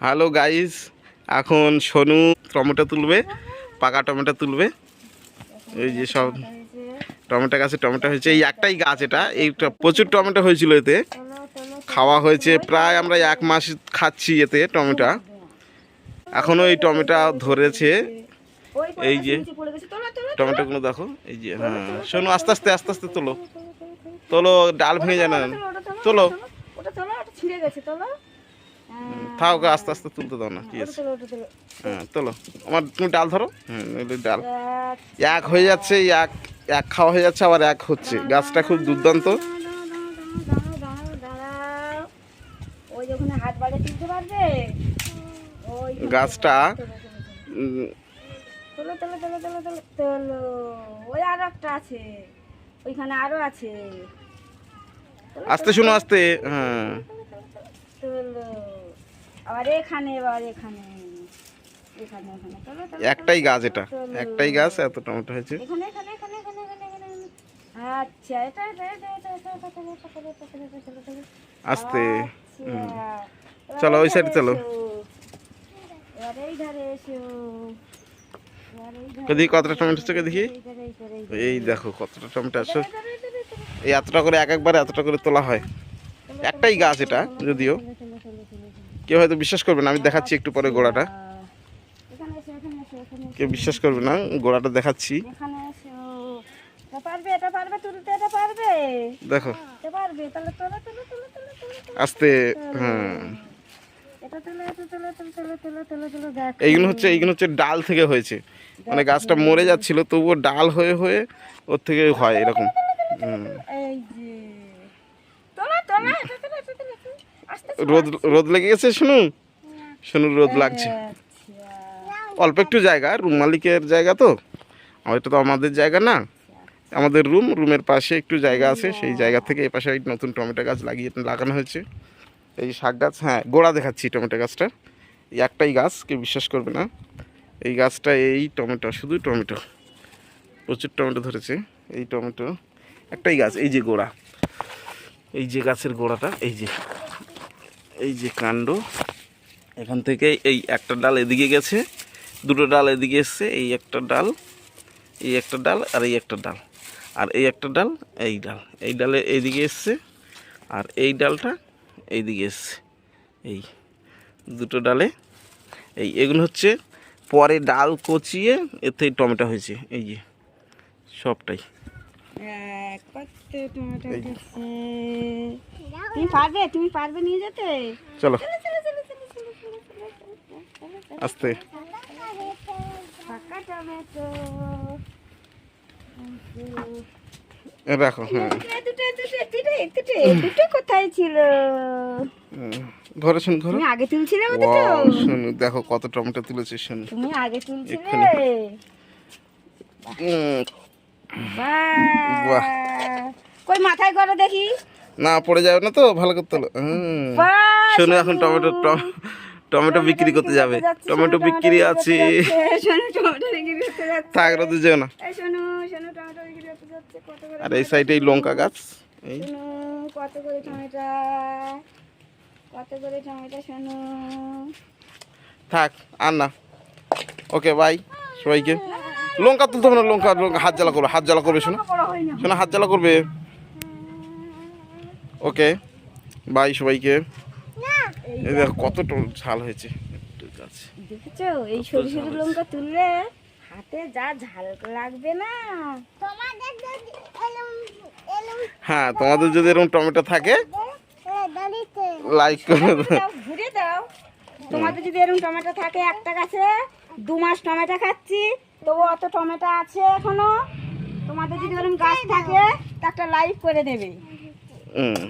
Hello guys, এখন Sonu tomato তুলবে, পাকা টমেটো তুলবে। এই যে সব টমেটো গাছে টমেটো হয়েছে, এই একটাই গাছ এটা, এই প্রচুর টমেটো হয়েছিল এতে। খাওয়া হয়েছে প্রায় আমরা এক মাস খাচ্ছি এতে টমেটো। এখনও এই টমেটো ধরেছে, এই যে টমেটোগুলো দেখো, এই যে হ্যাঁ শোনো আস্তে আস্তে আস্তে আস্তে তোলো। তোলো, ডাল ভেঙে যায় না। তোলো। ছিঁড়ে গেছে, তোলো। থাও গা আস্তে আস্তে তুলতে দাও না ঠিক আছে? হ্যাঁ তোলো। আমার তুমি ডাল ধরো। হ্যাঁ ডাল। এক। হয়ে যাচ্ছে এক এক খাওয়া হয়ে যাচ্ছে আবার এক হচ্ছে। গাছটা খুব দুর্দান্ত। গাছটা আস্তে শুনো আস্তে। হ্যাঁ। একটাই গাছ এটা একটাই গাছ এত টমেটো হয়েছে আসতে চলো ওই সাইডে চলো দেখি কতটা টমেটো দেখি এই দেখো কতটা টমেটো এই এতটা করে এক একবার এতটা করে তোলা হয় একটাই গাছ এটা যদিও কেউ হয়তো বিশ্বাস করবে না আমি দেখাচ্ছি একটু পরে গোড়াটা কেউ বিশ্বাস করবে না গোড়াটা দেখাচ্ছি দেখো আস্তে হ্যাঁ এইগুলো হচ্ছে এইগুলো হচ্ছে ডাল থেকে হয়েছে মানে গাছটা মরে যাচ্ছিল তবুও ডাল হয়ে হয়ে ওর থেকে হয় এরকম হুম রোদ রোদ লেগে গেছে শুনু শুনু রোদ লাগছে। অল্প একটু জায়গা, রুম মালিকের জায়গা তো। এটা তো আমাদের জায়গা না। আমাদের রুম, রুমের পাশে একটু জায়গা আছে। সেই জায়গা থেকে এই পাশে নতুন টমেটো গাছ লাগিয়ে লাগানো হয়েছে। এই শাক গাছ হ্যাঁ গোড়া দেখাচ্ছি টমেটো গাছটা। এই একটাই গাছ, কেউ বিশ্বাস করবে না। এই গাছটা এই টমেটো, শুধু টমেটো। প্রচুর টমেটো ধরেছে, এই টমেটো। একটাই গাছ, এই যে গোড়া। এই যে গাছের গোড়াটা, এই যে। এই যে কাণ্ড, এখান থেকে এই একটা ডাল এদিকে গেছে, দুটো ডাল এদিকে এসছে, এই একটা ডাল, এই একটা ডাল আর এই একটা ডাল। আর এই একটা ডাল, এই ডাল, এই ডালে এইদিকে এসছে, আর এই ডালটা এইদিকে এসছে, এই দুটো ডালে। এই এগুলো হচ্ছে পরে ডাল কচিয়ে এতে টমেটো হয়েছে, এই যে সবটাই। তুমি পারবে? তুমি পারবে নিয়ে যেতে? চলো। আস্তে। হ্যাঁ। কোথায় ছিল? হ্যাঁ। শুন আগে দেখো কত টমেটো তুলেছে শুন। তুমি আগে তুলছিলে? বাহ। বাহ। কই মাথায় করো দেখি। না পড়ে যাবে না তো ভালো করতে হলো। হুম। শোনো এখন টমেটো টমেটো বিক্রি করতে যাবে। টমেটো বিক্রি আছে। থাক রোদে যেও না। এই আর সাইডে এই লঙ্কা গাছ এই। কত করে টমেটো কত করে টমেটো শোনো। থাক আর না। ওকে বাই সবাইকে। লঙ্কা তুলতে হবে না লঙ্কা লঙ্কা হাত জ্বালা করবে হাত জ্বালা করবে শোনো। শোনো হাত জ্বালা করবে। ওকে বাই সবাইকে। এই দেখো কত টো- ঝাল হয়েছে। দেখেছ? এই সরু সরু লঙ্কা তুললে হাতে যা ঝাল লাগবে না। হ্যাঁ তোমাদের যদি এরকম টমেটো থাকে লাইক করে দাও। দাও, ঘুরে দাও। তোমাদের যদি এরকম টমেটো থাকে একটা গাছে দু মাস টমেটো খাচ্ছি। তবু অত টমেটো আছে এখনও। তোমাদের যদি ধরুন গাছ থাকে তা একটা লাইভ করে দেবে। হুম।